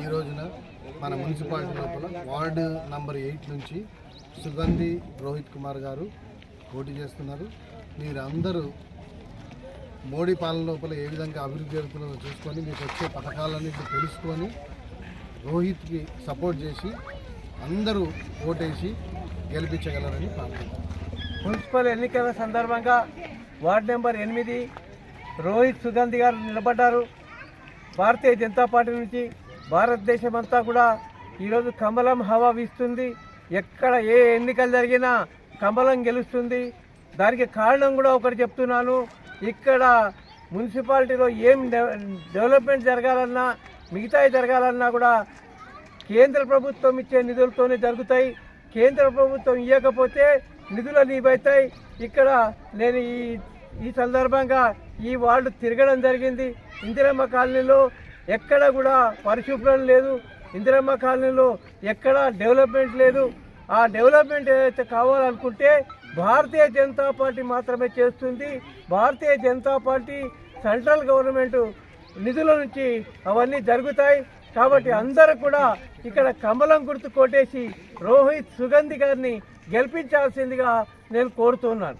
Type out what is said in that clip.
ఈ రోజున మన మున్సిపాలిటీ లోపల వార్డు నంబర్ ఎయిట్ నుంచి సుగంధి రోహిత్ కుమార్ గారు పోటీ చేస్తున్నారు. మీరందరూ మోడీ పాలన లోపల ఏ విధంగా అభివృద్ధి జరుగుతుందో చూసుకొని మీకు వచ్చే పథకాలన్నింటినీ తెలుసుకొని రోహిత్కి సపోర్ట్ చేసి అందరూ ఓటేసి గెలిపించగలరని ప్రార్థన. మున్సిపల్ ఎన్నికల సందర్భంగా వార్డు నెంబర్ ఎనిమిది రోహిత్ సుగంధి గారు నిలబడ్డారు. భారతీయ జనతా పార్టీ నుంచి భారతదేశం అంతా కూడా ఈరోజు కమలం హవా వీస్తుంది. ఎక్కడ ఏ ఎన్నికలు జరిగినా కమలం గెలుస్తుంది. దానికి కారణం కూడా ఒకటి చెప్తున్నాను. ఇక్కడ మున్సిపాలిటీలో ఏం డెవ- డెవలప్మెంట్ జరగాలన్నా మిగతాయి జరగాలన్నా కూడా కేంద్ర ప్రభుత్వం ఇచ్చే నిధులతోనే జరుగుతాయి. కేంద్ర ప్రభుత్వం ఇవ్వకపోతే నిధులు నీవైతాయి ఇక్కడ నేను ఈ ఈ సందర్భంగా ఈ వార్డు తిరగడం జరిగింది. ఇందిరమ్మ కాలనీలో ఎక్కడ కూడా పరిశుభ్రం లేదు. ఇందిరమ్మ కాలనీలో ఎక్కడ డెవలప్మెంట్ లేదు. ఆ డెవలప్మెంట్ ఏదైతే కావాలనుకుంటే భారతీయ జనతా పార్టీ మాత్రమే చేస్తుంది. Bharatiya Janata party central government నిధుల నుంచి అవన్నీ జరుగుతాయి. కాబట్టి అందరూ కూడా ఇక్కడ కమలం గుర్తు కొట్టేసి రోహిత్ సుగంధి గారిని గెలిపించాల్సిందిగా నేను కోరుతున్నాను.